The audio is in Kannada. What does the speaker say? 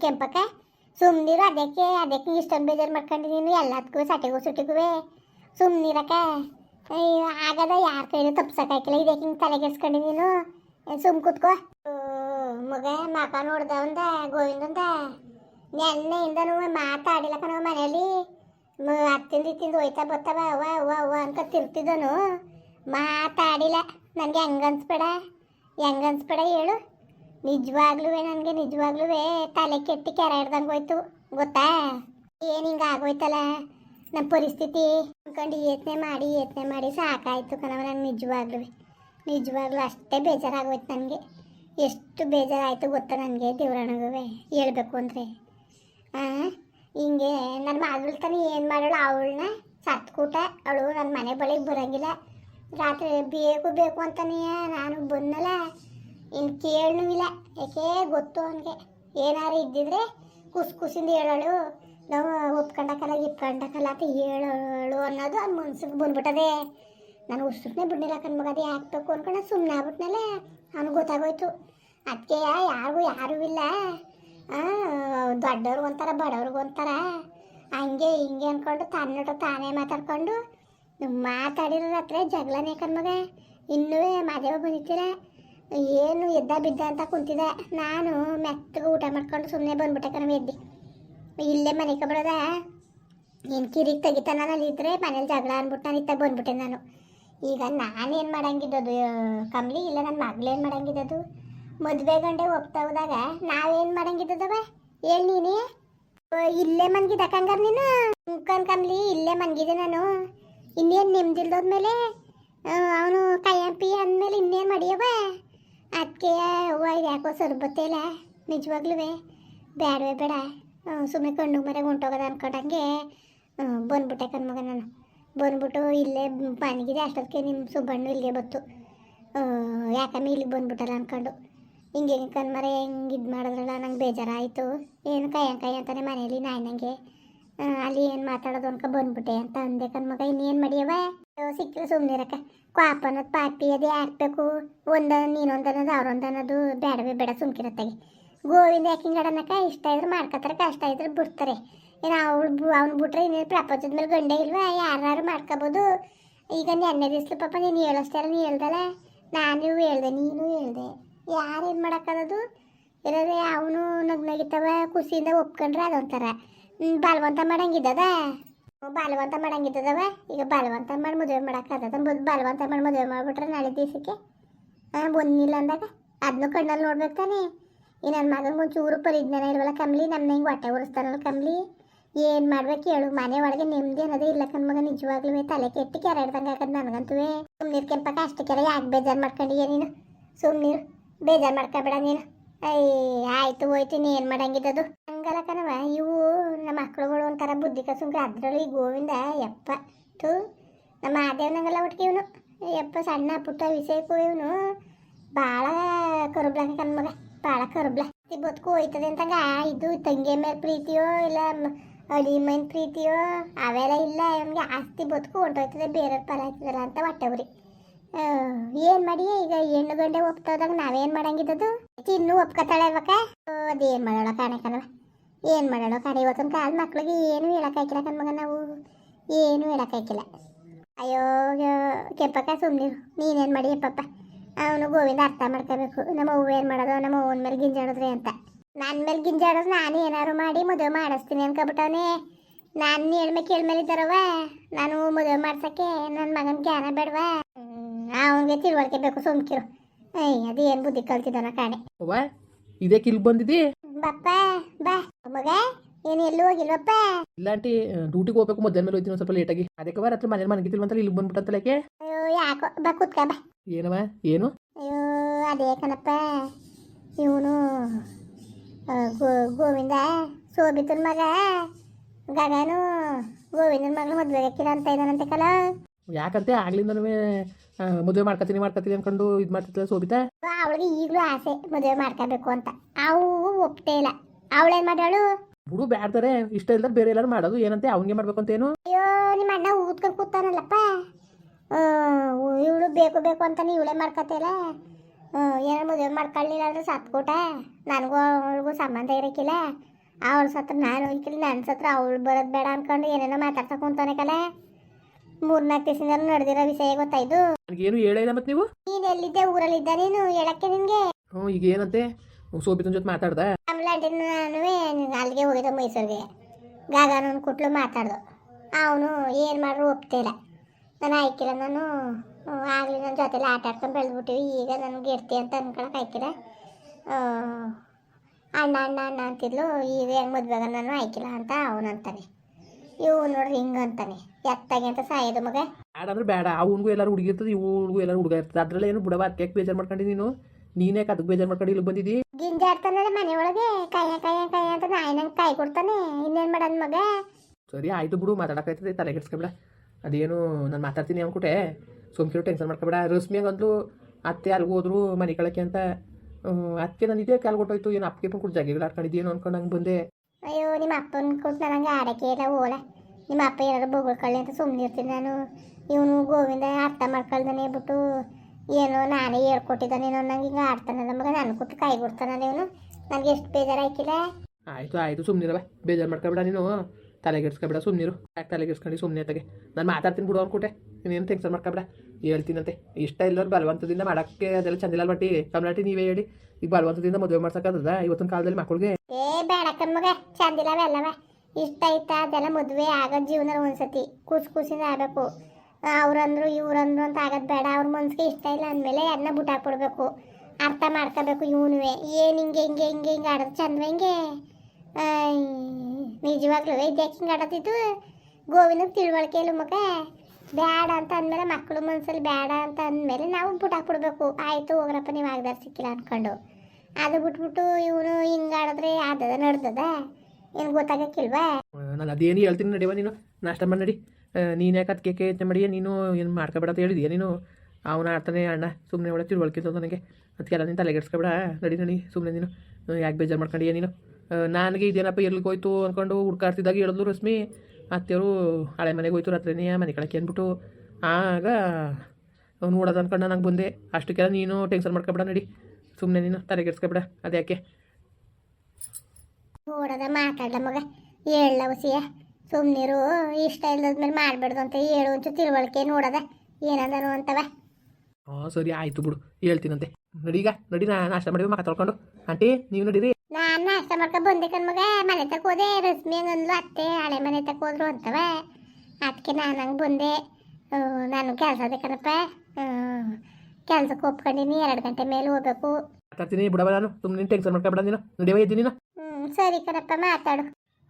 ಕೆಂಪಕ್ಕ? ಸುಮ್ಮನಿರು ಅದಕ್ಕೆ ಅದಕ್ಕೆ ಇಷ್ಟೊಂದು ಬೇಜಾರು ಮಾಡ್ಕೊಂಡು ನೀನು ಎಲ್ಲದಕ್ಕೂ ಸಟೆಗೂ ಸುಟಿಗೂ ಸುಮ್ನಿರಕ್ಕ? ಅಯ್ಯೋ, ಆಗದ, ಯಾರ ಕೈಲೂ ತಪ್ಸಕ್ಕಾಯ್ಕಿಲ್ಲ ಇದಕ್ಕೆ ಹಿಂಗೆ ತಲೆಗೆಡ್ಸ್ಕೊಂಡು ನೀನು? ಸುಮ್ ಕೂತ್ಕೋ. ಮಗ ಮಕ ನೋಡ್ದವಂದ ಗೋವಿಂದಂದ ನೆನ್ನೆಯಿಂದನೂ ಮಾತಾಡಿಲ್ಲ ಕಣವ ಮನೇಲಿ. ಮ- ಅತ್ತಿಂದ ಇತ್ತಿಂದ ಹೋಯ್ತಾ ಬರ್ತಾವ, ಅವ್ವ ಅವ್ವ ಅವ್ವ ಅಂತ ತಿರ್ತಿದ್ದನು ಮಾತಾಡಿಲ್ಲ. ನನಗೆ ಹೆಂಗನ್ಸ್ಬೇಡ? ಹೆಂಗನ್ಸ್ಬೇಡ ಹೇಳು. ನಿಜವಾಗ್ಲೂ ನನಗೆ ನಿಜವಾಗ್ಲೂ ತಲೆ ಕೆಟ್ಟಿ ಕೆರೆ ಹಿಡ್ದಂಗೆ ಹೋಯ್ತು, ಗೊತ್ತಾ? ಏನು ಹಿಂಗೆ ಆಗೋಯ್ತಲ್ಲ ನಮ್ಮ ಪರಿಸ್ಥಿತಿ. ಅಂದ್ಕೊಂಡು ಯತ್ನೆ ಮಾಡಿ ಯತ್ನೆ ಮಾಡಿ ಸಾಕಾಯ್ತು ಕಣವ ನಂಗೆ ನಿಜವಾಗ್ಲೂ ನಿಜವಾಗ್ಲೂ ಅಷ್ಟೇ ಬೇಜಾರಾಗೋಯ್ತು ನನಗೆ. ಎಷ್ಟು ಬೇಜಾರಾಯಿತು ಗೊತ್ತಾ ನನಗೆ ದೇವ್ರಣಗುವೆ? ಹೇಳ್ಬೇಕು ಅಂದರೆ. ಹಾಂ ಹಿಂಗೆ ನನ್ನ ಮಗಳ ತಾನೇ ಏನು ಮಾಡೋಳು ಅವಳನ್ನ ಸತ್ಕೂಟ, ಅವಳು ನನ್ನ ಮನೆ ಬಳಿಗೆ ಬರೋಂಗಿಲ್ಲ. ರಾತ್ರಿ ಬೇಕು ಬೇಕು ಅಂತನೇ ನಾನು ಬಂದಲ್ಲ ಇನ್ನು ಕೇಳೂ ಇಲ್ಲ. ಯಾಕೆ? ಗೊತ್ತು ಅವನಿಗೆ. ಏನಾರು ಇದ್ದಿದ್ರೆ ಕುಸ್ ಕುಸಿಂದ ಹೇಳೋಳು. ನಾವು ಒಪ್ಕೊಂಡಕ್ಕಲ್ಲ ಇಪ್ಕೊಂಡಕ್ಕಲ್ಲ ಅಂತ ಹೇಳೋಳು ಅನ್ನೋದು ಅವ್ನ ಮನ್ಸಿಗೆ ಬಂದ್ಬಿಟ್ಟದೆ. ನಾನು ಉಸಿರನ್ನೇ ಬಿಡ್ನಿಲ್ಲ ಕಣ್ಮಗ ಅದು ಹಾಕ್ಬೇಕು ಅನ್ಕೊಂಡು ಸುಮ್ಮನೆ ಆಗ್ಬಿಟ್ಮೇಲೆ ಅವ್ನಿಗೆ ಗೊತ್ತಾಗೋಯ್ತು. ಅದಕ್ಕೆ ಯಾರಿಗೂ ಯಾರೂ ಇಲ್ಲ. ದೊಡ್ಡವ್ರಿಗೆ ಒಂಥರ, ಬಡವ್ರಿಗೆ ಒಂಥರ. ಹಂಗೆ ಹಿಂಗೆ ಅಂದ್ಕೊಂಡು ತನ್ನಟ ತಾನೇ ಮಾತಾಡ್ಕೊಂಡು ಮಾತಾಡಿರೋ ಹತ್ರ ಜಗಳನೇ ಕಣ್ಮಗ ಇನ್ನೂ ಮದುವೆ ಬಂದಿತ್ತಿಲ್ಲ ಏನು ಎದ್ದ ಬಿದ್ದ ಅಂತ ಕುಂತಿದ್ದೆ. ನಾನು ಮೆತ್ತಗೆ ಊಟ ಮಾಡ್ಕೊಂಡು ಸುಮ್ಮನೆ ಬಂದ್ಬಿಟ್ಟೆ ಕಣ ಎದ್ದಿ. ಇಲ್ಲೇ ಮನೆ ಕಬಡದ ಏನು ಕಿರಿಗೆ ತೆಗಿತಾನ ನಾನು ಇದ್ರೆ ಮನೇಲಿ ಜಗಳ ಅಂದ್ಬಿಟ್ಟು ನಾನು ಇತ್ತಾಗ ಬಂದ್ಬಿಟ್ಟೆ ನಾನು. ಈಗ ನಾನೇನು ಮಾಡಂಗಿದ್ದದು? ಕಮ್ಲಿ, ಇಲ್ಲ ನನ್ನ ಮಗಳೇನು ಮಾಡಂಗಿದ್ದದು? ಮದುವೆ ಗಂಡೆ ಒಪ್ತಾ ಹೋದಾಗ ನಾವೇನು ಮಾಡಂಗಿದ್ದದವ? ಹೇಳಿ ನೀನೇ? ಇಲ್ಲೇ ಮನ್ಗಿದ್ದ ಕಂಗಾರ ನೀನು? ಕಣ್ ಕಮ್ಲಿ, ಇಲ್ಲೇ ಮನ್ಗಿದೆ ನಾನು. ಇನ್ನೇನು ನಿಮ್ದಿಲ್ದೋದ್ಮೇಲೆ ಅವನು ಕೈಯಂಪಿ ಅಂದಮೇಲೆ ಇನ್ನೇನು ಮಾಡಿಯವ ಅದಕ್ಕೆ ಅವ್ವ ಇದು ಯಾಕೋ ಸರ್ಬತ್ತಿಲ್ಲ ನಿಜವಾಗ್ಲೂ ಬೇಡವೇ ಬೇಡ. ಸುಮ್ಮನೆ ಕಣ್ಣು ಮರೆ ಹೊಂಟೋಗೋದ ಅನ್ಕೊಂಡಂಗೆ ಬಂದ್ಬಿಟ್ಟೆ ಕಣ್ಮಗ ನಾನು. ಬಂದ್ಬಿಟ್ಟು ಇಲ್ಲೇ ಮನೆಗಿದೆ ಅಷ್ಟೊತ್ತಿಗೆ ನಿಮ್ಮ ಸುಬ್ಬಣ್ಣು ಇಲ್ಲಿಗೆ ಬತ್ತು ಯಾಕಮ್ಮ ಇಲ್ಲಿಗೆ ಬಂದ್ಬಿಟ್ಟಲ್ಲ ಅನ್ಕೊಂಡು. ಹಿಂಗೆ ಕಣ್ಮರೆ ಹೆಂಗೆ ಇದು ಮಾಡಿದ್ರಲ್ಲ ನಂಗೆ ಬೇಜಾರಾಯಿತು. ಏನು ಕೈ ಅಂತಾನೆ ಮನೆಯಲ್ಲಿ ನಾಯಿ ನಂಗೆ ಆ, ಅಲ್ಲಿ ಏನು ಮಾತಾಡೋದು ಅನ್ಕ ಬಂದ್ಬಿಟ್ಟೆ ಅಂತ ಅಂದೆ ಕಣ್ಮಗ ಇನ್ನೇನು ಮಾಡಿಯವ? ಸಿಕ್ಕಿಲ್ಲ ಸುಮ್ಮನಿರಕ್ಕ ಕ್ವಾಪ ಅನ್ನೋದು ಪಾಪಿ ಅದು ಹಾಕ್ಬೇಕು ಒಂದ ನೀನೊಂದನ್ನೋದು ಅವ್ರೊಂದು ಅನ್ನೋದು ಬೇಡವೇ ಬೇಡ ಸುಮ್ಕಿರತ್ತಾಗೆ. ಗೋವಿಂದ ಯಾಕೆ ಇಷ್ಟ ಇದ್ರೆ ಮಾಡ್ಕೊತಾರೆ, ಕಷ್ಟ ಇದ್ರೆ ಬಿಡ್ತಾರೆ. ಏನು ಅವಳು ಅವ್ನು ಬಿಟ್ರೆ ಇನ್ನೇನು ಪ್ರಪಂಚದ ಮೇಲೆ ಗಂಡೆ ಇಲ್ವಾ? ಯಾರು ಮಾಡ್ಕೋಬೋದು? ಈಗ ನೆನ್ನೆ ದಿಸ್ಲು ಪಾಪ ನೀನು ಹೇಳೋಷ್ಟೆಲ್ಲ ನೀ ಹೇಳ್ದಲ್ಲ? ನಾನು ಹೇಳ್ದೆ, ನೀನು ಹೇಳ್ದೆ. ಯಾರು ಏನು ಮಾಡೋಕ್ಕದು ಇರೋದೇ ಅವನು ನಗ್ನಾಗಿತ್ತವ ಖುಷಿಯಿಂದ ಒಪ್ಕೊಂಡ್ರೆ ಅದೊಂಥರ. ಬಲವಂತ ಮಾಡಂಗಿದ್ದದ? ಬಾಲವಂತ ಮಾಡಂಗಿದ್ದದವ? ಈಗ ಬಾಲವಂತ ಮಾಡಿ ಮದುವೆ ಮಾಡೋಕ್ಕಾಗದ ಬಾಲವಂತ ಮಾಡಿ ಮದುವೆ ಮಾಡಿಬಿಟ್ರೆ ನಾಳೆ ದಿವಸಕ್ಕೆ? ಹಾಂ, ಬಂದಿಲ್ಲ ಅಂದಾಗ? ಅದನ್ನು ಕಣ್ಣಲ್ಲಿ ನೋಡ್ಬೇಕು ತಾನೇ? ಈ ನನ್ನ ಮಗನಿಗೆ ಒಂಚೂರು ಪರಿಜ್ಞಾನ ಇಲ್ವಲ್ಲ ಕಮ್ಲಿ? ನಮ್ಮ ಹಿಂಗೆ ಹೊಟ್ಟೆ ಉರಿಸ್ತಾನಲ್ಲ ಕಮ್ಲಿ? ಏನು ಮಾಡ್ಬೇಕು ಹೇಳು? ಮನೆ ಒಳಗೆ ನೆಮ್ಮದಿ ಅನ್ನೋದೇ ಇಲ್ಲ ಕಣ್ಮಗ ನಿಜವಾಗ್ಲೂ ತಲೆ ಕೆಟ್ಟಿ ಕೆರೆ ಹಿಡ್ದಂಗೆ ಹಾಕದ್ ನನಗಂತೂ ಕೆಂಪಕ್ಕ ಅಷ್ಟು ಕೆರೆ ಯಾಕೆ ಬೇಜಾರು ಮಾಡ್ಕೊಂಡಿಯ ನೀನು? ಸುಮ್ನೀರು. ಬೇಜಾರು ಮಾಡ್ಕೊಬೇಡ ನೀನು. ಅಯ್ಯ, ಆಯ್ತು ಹೋಯ್ತು ನೀ ಏನು ಮಾಡಂಗಿದ್ದದು? ಹಂಗಲ್ಲ ಇವು ನಮ್ಮ ಮಕ್ಳುಗಳು ಒಂಥರ ಬುದ್ಧಿ ಕಸುಂಕ ಅದ್ರಲ್ಲಿ ಈ ಗೋವಿಂದ, ಯಪ್ಪ ತು ನಮ್ಮ ಆದೇವನಂಗಲ್ಲ ಒಟ್ಟಿಗೆ ಇವನು. ಯಪ್ಪ, ಸಣ್ಣ ಪುಟ್ಟ ವಿಷಯಕ್ಕೂ ಇವನು. ಭಾಳ ಕರುಬ್ಲ ಕಣ್ಮಗ ಭಾಳ ಕರುಬ್ಲ. ಬದುಕು ಹೋಯ್ತದೆ ಅಂತಂಗ ಇದು ತಂಗಿ ಮೇಲೆ ಪ್ರೀತಿಯೋ, ಇಲ್ಲ ಅಡಿ ಮೈನ್ ಪ್ರೀತಿಯೋ, ಅವೆಲ್ಲ ಇಲ್ಲ, ನಮಗೆ ಆಸ್ತಿ ಬದುಕು ಹೊಂಟೋಯ್ತದೆ ಬೇರೆ ಪರ ಆಯ್ತದಲ್ಲ ಅಂತ ಹೊಟ್ಟವ್ರಿ. ಏನು ಮಾಡಿ, ಈಗ ಹೆಣ್ಣು ಗಂಡೆ ಒಪ್ತೋದಾಗ ನಾವೇನು ಮಾಡಂಗಿದ್ದದು? ಇನ್ನೂ ಒಪ್ಕೊತಾಳೆ ಇವಾಗ ಅದೇನು ಮಾಡೋಣ ಕಾಣೆ ಕಣವ ಏನು ಮಾಡೋಣ ಕಾಣೆ, ಇವತ್ತಿನ ಕಾಲ ಮಕ್ಳಿಗೆ ಏನು ಹೇಳೋಕ್ಕಾಗಿಲ್ಲ ಕಣ್ಮಗ ನಾವು. ಏನು ಹೇಳೋಕ್ಕಾಗಿಲ್ಲ ಅಯ್ಯೋ ಕೆಂಪಕ್ಕ ಸುಮ್ಮನಿರು ನೀನೇನು ಮಾಡಿ ಪಪ್ಪ ಅವನು ಗೋವಿಂದ ಅರ್ಥ ಮಾಡ್ಕೋಬೇಕು. ನಮ್ಮ ಅವ್ವ ಏನು ಮಾಡೋದು? ನಮ್ಮ ಅವ್ವನ ಮೇಲೆ ಗಿಂಜಾಡಿದ್ರೆ ಅಂತ. ನನ್ನ ಮೇಲೆ ಗಿಂಜಾಡೋದು ನಾನು ಏನಾದ್ರು ಮಾಡಿ ಮದುವೆ ಮಾಡಿಸ್ತೀನಿ ಅನ್ಕೊಬಿಟ್ಟವನೇ. ನಾನು ಹೇಳ್ಮೆ ಕೇಳ್ಮೇಲೆ ಇದ್ದಾರವ ನಾನು ಮದುವೆ ಮಾಡ್ಸೋಕ್ಕೆ ನನ್ನ ಮಗನ ಜ್ಞಾನ ಬೇಡವಾ. ಅವನಿಗೆ ತಿಳುವಳಿಕೆ ಬೇಕು ಸುಮ್ಕಿರು. ಅಯ್ಯ ಅದು ಏನು ಬುದ್ಧಿ ಕಲ್ತಿದ್ದಾನ ಕಾಣೆ. ಅವ್ವ, ಇದಕ್ಕೆ ಇಲ್ಲಿ ಬಂದಿದ್ದಿ? ಬಪ್ಪ ಬಾ. ಮಗ ಏನು ಎಲ್ಲೂ ಹೋಗಿಲ್ವಪ್ಪ ಇಲ್ಲಾಂಟಿ ಡ್ಯೂಟಿಗೆ ಹೋಗ್ಬೇಕು ಮಧ್ಯಾಹ್ನ ಮೇಲೆ ಹೋಯ್ತೀನಿ ಒಂದ್ ಸ್ವಲ್ಪ ಲೇಟಾಗಿ ಅದಕ್ಕೆ ಬಾ ರಾತ್ರಿ ಮನೇಲಿ ಮನಗಿತ್ತಿಲ್ವಂತ ಇಲ್ಲಿ ಬಂದ್ಬಿಟ್ಟಂತಲ್ಲ ಲೇಕೆ ಅಯ್ಯೋ ಯಾಕೋ ಬಾ ಕುತ್ಕ ಬಾ. ಏನವ? ಏನು? ಅಯ್ಯೋ ಅದೇ ಕಣಪ್ಪ. ಇವನು ಗೋವಿಂದ ಸೋಬಿತನ ಮಗ. ಗಗನು ಗೋವಿಂದನ ಮಗಳು ಮದುವೆ ಹಾಕಿರ ಅಂತ ಇದ್ದಾನಂತೆ ಕಲ. ಯಾಕಂತೆ? ಆಗ್ಲಿಂದನೂ ಮದುವೆ ಮಾಡ್ಕೊತೀನಿ ಮಾಡ್ಕೊತೀನಿ ಅನ್ಕೊಂಡು ಇದು ಮಾಡ್ತಿದ್ಲ ಸೋಬಿತಾ? ಅವಳಿಗೆ ಈಗಲೂ ಆಸೆ ಮದುವೆ ಮಾಡ್ಕೋಬೇಕು ಅಂತ. ಅವು ಒಪ್ತೇ ಇಲ್ಲ. ಅವಳೇನ್ ಮಾಡ್ಯಾಳು? ಬಿಡು ಬ್ಯಾಡ್ತಾರೆ ಇಷ್ಟ ಇಲ್ದಾರ ಬೇರೆ ಎಲ್ಲಾರು ಮಾಡೋದು. ಏನಂತೆ? ಅವ್ನಿಗೆ ಮಾಡ್ಬೇಕು ಅಂತ ಏನು ಅಯ್ಯೋ ನಿಮ್ಮ ಅಣ್ಣ ಊದ್ಕೊಂಡು ಕೂತಾನಲ್ಲಪ್ಪ. ಇವಳು ಬೇಕು ಬೇಕು ಅಂತಾನೆ ಇವಳೇ ಮಾಡ್ಕೊತಿಲ್ಲ ಏನೋ ಮದುವೆ ಮಾಡ್ಕೊಳ್ಳಿಲ್ಲ ಅಂದ್ರೆ ಸತ್ಕೋಟ ನನಗೂ ಅವಳಿಗೂ ಸಂಬಂಧ ಇರಕ್ಕಿಲ್ಲ ಅವ್ಳ ಸತ್ರ ನಾನು ಹೋಗಿಲ್ಲ ನನ್ನ ಸತ್ರ ಅವಳು ಬರೋದು ಬೇಡ ಅನ್ಕೊಂಡು ಏನೇನೋ ಮಾತಾಡ್ತಾ ಕುಂತಾನೆ ಕಲೆ ಮೂರ್ನಾಲ್ಕು ದಿವಸದಿಂದ ನಡೆದಿರೋ ವಿಷಯ ಗೊತ್ತಾಯ್ತು ನನಗೇನು ಹೇಳಿಲ್ಲ ಮತ್ತೆ ನೀವು? ನೀನು ಎಲ್ಲಿದ್ದೆ? ಊರಲ್ಲಿದ್ದ ನೀನು? ಹೇಳಕ್ಕೆ ನಿನಗೆ? ಹ್ಞೂ ಈಗ ಏನಂತೆ ಸೋಬಿತನ ಜೊತೆ ಮಾತಾಡ್ದೆ? ನಾನು ಅಲ್ಲಿಗೆ ಹೋಗಿದ್ದೆ ಮೈಸೂರಿಗೆ. ಗಾಗನ ಕೊಟ್ಲು ಮಾತಾಡ್ದು. ಅವನು ಏನು ಮಾಡ್ರು ಒಪ್ತಿಲ್ಲ. ನಾನು ಆಯ್ಕಿಲ್ಲ ನಾನು ಆಗಲಿ ನನ್ನ ಜೊತೆಲಿ ಆಟ ಆಡ್ಕೊಂಡು ಬೆಳೆದ್ಬಿಟ್ಟಿವಿ ಈಗ ನನಗೆ ಇರ್ತಿ ಅಂತ ಅನ್ಕೊಳಕ್ಕೆ ಆಯ್ಕಿಲ್ಲ. ಅಣ್ಣ ಅಣ್ಣ ಅಣ್ಣ ಅಂತಿದ್ಲು ಈಗ ಹೆಂಗೆ ಮದ್ವೆಗ ನಾನು ಆಯ್ಕಿಲ್ಲ ಅಂತ ಅವನು ಅಂತಾನೆ. ಇವು ನೋಡ್ರಿ ಹಿಂಗೆ ಅಂತಾನೆ ಎತ್ತಾಗಿ ಅಂತ ಸಾಯೋದು ಮಗ. ಬೇಡ ಅಂದ್ರೆ ಬೇಡ ಅವ್ನಿಗೂ ಎಲ್ಲರೂ ಹುಡುಗಿರ್ತದೆ ಇವ್ನಿಗೂ ಎಲ್ಲರೂ ಹುಡುಗ ಇರ್ತದೆ. ಅದ್ರಲ್ಲಿ ಏನು ಬಿಡವ ಅದಕ್ಕೆ ಬೇಜಾರು ಮಾಡ್ಕೊಂಡು ನೀನು? ನೀನೇ ಅದಕ್ಕೆ ಬೇಜಾರು ಮಾಡ್ಕೊಂಡು ಇಲ್ಲಿ ಬಂದಿದ್ದಿ ಗಿಂಜಾಡ್ತಾನಲ್ಲ ಮನೆ ಒಳಗೆ ಕೈ ಕಾಯ ಕಾಯ ಅಂತ ನಾಯಿನಂಗೆ ಕಾಯಿ ಕೊಡ್ತಾನೆ. ಇನ್ನೇನು ಮಾಡೋದು ಮಗ? ಸರಿ ಆಯ್ತು ಬಿಡು ಮಾತಾಡೋಕೈತದೆ ತಲೆ ಕೆಡ್ಸ್ಕೊಬೇಡ. ಅದೇನು ನಾನು ಮಾತಾಡ್ತೀನಿ ಅಂದ್ಕೊಟ್ಟೆ ಸೋಮ್ಕಿರು ಟೆನ್ಷನ್ ಮಾಡ್ಕೊಬೇಡ. ರಶ್ಮಿ ಅಂದ್ಲು ಅತ್ತೆ ಅಲ್ಲಿ ಹೋದ್ರು ಮನೆ ಕಳಕ್ಕೆ ಅಂತ. ಅತ್ತೆ ನಾನು ಇದೇ ಕಾಲ್ ಕೊಟ್ಟೋಯ್ತು. ಏನು ಅಪ್ಪಿಗೆ ಕೂಡ ಜಾಗಿಗಳು ಆಡ್ಕೊಂಡಿದ್ದೇನು ಅನ್ಕೊಂಡು ಹಂಗೆ ಬಂದೆ. ಅಯ್ಯೋ ನಿಮ್ಮ ಅಪ್ಪನ ಕೂತ್ ನನಗೆ ಆಡಕ್ಕೆ ಇಲ್ಲ ಓಲ. ನಿಮ್ಮ ಅಪ್ಪ ಏನಾದ್ರು ಬೊಗಳ್ಕೊಳ್ಳಿ ಅಂತ ಸುಮ್ಮನೆ ಇರ್ತೀನಿ ನಾನು. ಇವನು ಗೋವಿಂದ ಅರ್ಥ ಮಾಡ್ಕೊಳ್ದಾನೆ ಬಿಟ್ಟು. ಏನೋ ನಾನೇ ಹೇಳ್ಕೊಟ್ಟಿದ್ದಾನೇನೋ ನಂಗೆ ಹಿಂಗೆ ಆಡ್ತಾನೆ ಮಗ ನಾನು ಕೊಟ್ಟು ಕೈ ಕೊಡ್ತಾನಲ್ಲ ಇವನು. ನನಗೆ ಎಷ್ಟು ಆಯ್ತು ಆಯಿತು ಆಯಿತು ಸುಮ್ಮನಿರವ ಬೇಜಾರು ಮಾಡ್ಕೊಬೇಡ ನೀನು. ತಲೆಗೆಡ್ಸ್ಕೊಬೇಡ ಸುಮ್ಮನಿರು ಯಾಕೆ ತಲೆಗೆಡ್ಸ್ಕೊಂಡು ಸುಮ್ಮನೆ ತಗೆ ನಾನು ಮಾತಾಡ್ತೀನಿ ಬಿಡು ಅನ್ಕೊಟ್ಟೆ ನೀನೇನು ಟೆನ್ಷನ್ ಮಾಡ್ಕೊಬೇಡ. ಹೇಳ್ತೀನಂತೆ. ಇಷ್ಟ ಇಲ್ಲವ್ರು ಬಲವಂತದಿಂದ ಮಾಡೋಕ್ಕೆ ಅದೆಲ್ಲ ಚಂದಿಲ್ಲ ಬಟ್ಟಿ ಕಮಲಾಟಿ ನೀವೇ ಹೇಳಿ. ಈಗ ಬಲವಂತದಿಂದ ಮದುವೆ ಮಾಡ್ಸೋಕ್ಕದ ಇವತ್ತಿನ ಕಾಲದಲ್ಲಿ ಮಕ್ಕಳಿಗೆ ಏ ಬೇಡಕ್ಕನ್ ಮಗ ಚಂದಿಲ್ಲವೆಲ್ಲವ ಇಷ್ಟ ಆಯ್ತಾ ಅದೆಲ್ಲ ಮದುವೆ ಆಗೋ ಜೀವನ ಒಂದ್ಸತಿ. ಖುಷಿ ಖುಷಿಯಿಂದ ಆಗಬೇಕು. ಅವ್ರಂದ್ರು, ಇವ್ರಂದ್ರು ಅಂತ ಆಗೋದು ಬೇಡ. ಅವ್ರ ಮನ್ಸಿಗೆ ಇಷ್ಟ ಇಲ್ಲ ಅಂದಮೇಲೆ ಅದನ್ನ ಬಿಟ್ಟಾಕ್ಬಿಡ್ಬೇಕು ಅರ್ಥ ಮಾಡ್ಕೋಬೇಕು ಇವನು ಏನು ಹಿಂಗೆ ಹಿಂಗೆ ಹಿಂಗೆ ಹಿಂಗೆ ಆಡೋದು? ಚಂದ ಹಿಂಗೆ? ನಿಜವಾಗ್ಲೂ ಇದ್ಯಾಕೆ ಹಿಂಗೆ ಆಡೋದಿದ್ದು ಗೋವಿನ ತಿಳುವಳಿಕೆ ಇಲ್ಲ ಮಗ. ಬೇಡ ಅಂತ ಅಂದಮೇಲೆ ಮಕ್ಕಳು ಮನಸ್ಸಲ್ಲಿ ಬೇಡ ಅಂತ ಅಂದಮೇಲೆ ನಾವು ಬಿಟ್ಟಾಕ್ಬಿಡ್ಬೇಕು ಆಯಿತು ಹೋಗ್ರಪ್ಪ, ನೀವು ಆಗದಾರ ಸಿಕ್ಕಿಲ್ಲ ಅಂದ್ಕೊಂಡು ಅದು ಬಿಟ್ಬಿಟ್ಟು ಇವನು ಹಿಂಗೆ ಆಡಿದ್ರೆ ಆದದ ನಡ್ದದ? ಏನು ಗೊತ್ತಾಗಕ್ಕಿಲ್ವಾ? ನಾನು ಅದೇನು ಹೇಳ್ತೀನಿ ನಡಿವ ನೀನು? ನಾಷ್ಟ ಮಾಡಿ ನೀನು ಯಾಕೆ ಅದಕ್ಕೆ ಯೋಚನೆ ಮಾಡಿ ನೀನು ಏನು ಮಾಡ್ಕೊಬೇಡ ಅಂತ ಹೇಳಿದ್ಯಾ ನೀನು? ಅವನ ಆಡ್ತಾನೆ ಅಣ್ಣ ಸುಮ್ಮನೆ ಒಳ್ಳೆ ತಿಳುವಳಿಕೆ ನನಗೆ. ಅದಕ್ಕೆಲ್ಲ ನೀನು ತಲೆಗೆಡ್ಸ್ಕೊಬೇಡ ನಡಿ ನಡಿ ಸುಮ್ಮನೆ ನೀನು. ಯಾಕೆ ಬೇಜಾರು ಮಾಡ್ಕೊಂಡಿಯ ನೀನು? ನನಗೆ ಇದೇನಪ್ಪ ಎಲ್ಲಿಗೆ ಹೋಯ್ತು ಅಂದ್ಕೊಂಡು ಹುಡ್ಕಾಡ್ತಿದ್ದಾಗ ಹೇಳಿದ್ರು ರಶ್ಮಿ. ಅತ್ತೆಯವರು ಹಳೆ ಮನೆಗೆ ಹೋಯ್ತು ರಾತ್ರಿನೇ ಮನೆ ಕಳಕ್ಕೆ ಅಂದ್ಬಿಟ್ಟು. ಆಗ ನೋಡೋದು ಅಂದ್ಕೊಂಡು ನಂಗೆ ಬಂದೆ. ಅಷ್ಟಕ್ಕೆಲ್ಲ ನೀನು ಟೆನ್ಷನ್ ಮಾಡ್ಕೊಬೇಡ, ನಡಿ. ಸುಮ್ಮನೆ ನೀನು ತಲೆಗೆಡ್ಸ್ಕೊಬೇಡ ಅದ್ಯಾಕೆ? ಓಡದ ಮಾತಾಡ್ದ ಮಗ. ಹೇಳ ಸುಮ್ಮನಿರು ಇಷ್ಟ ಇಲ್ಲದ್ಮೇಲೆ ಮಾಡಬೇಡ್ದು ಅಂತ ಹೇಳು ಅಂತ ತಿಳುವಳಿಕೆ ನೋಡದ ಏನದನು ಅಂತವ. ಹಾಂ ಸರಿ ಆಯಿತು ಬಿಡು. ಹೇಳ್ತೀನಂತೆ. ನಡೀಗ ನಡಿ ನಾ ನಾಷ್ಟ ಮಾಡಿ ಮಕ್ಕ ತೊಳ್ಕೊಂಡು. ಆಂಟಿ ನೀವು ನಡೀರಿ. ನಾನು ನಾಷ್ಟ ಮಾಡ್ಕೊಂಡು ಬಂದೆ ಕಣ್ ಮಗ. ಮನೆ ತಕ್ಕ ಹೋದೆ ರಶ್ಮಿ ಹಂಗಂದ್ಲು ಅತ್ತೆ ಹಳೆ ಮನೆ ತಕ್ಕ ಹೋದ್ರು ಅಂತವ. ಅದಕ್ಕೆ ನಾನು ಹಂಗೆ ಬಂದೆ. ನಾನು ಕೆಲಸ ಅದೇ ಕಣಪ್ಪ. ಕೆಲ್ಸಕ್ಕೆ ಒಪ್ಕೊಂಡಿನಿ ಎರಡು ಗಂಟೆ ಮೇಲೆ ಹೋಗ್ಬೇಕು. ಮಾತಾಡ್ತೀನಿ ಬಿಡವ ನಾನು. ಸುಮ್ಮನೆ ಟೆನ್ಷನ್ ಮಾಡ್ಕೊಬೇಡ ನೀನು. ನಡಿಯವ ಇದ್ದೀನಿ ನೀನು. ಹ್ಞೂ ಸರಿ ಕಣಪ್ಪ ಮಾತಾಡು.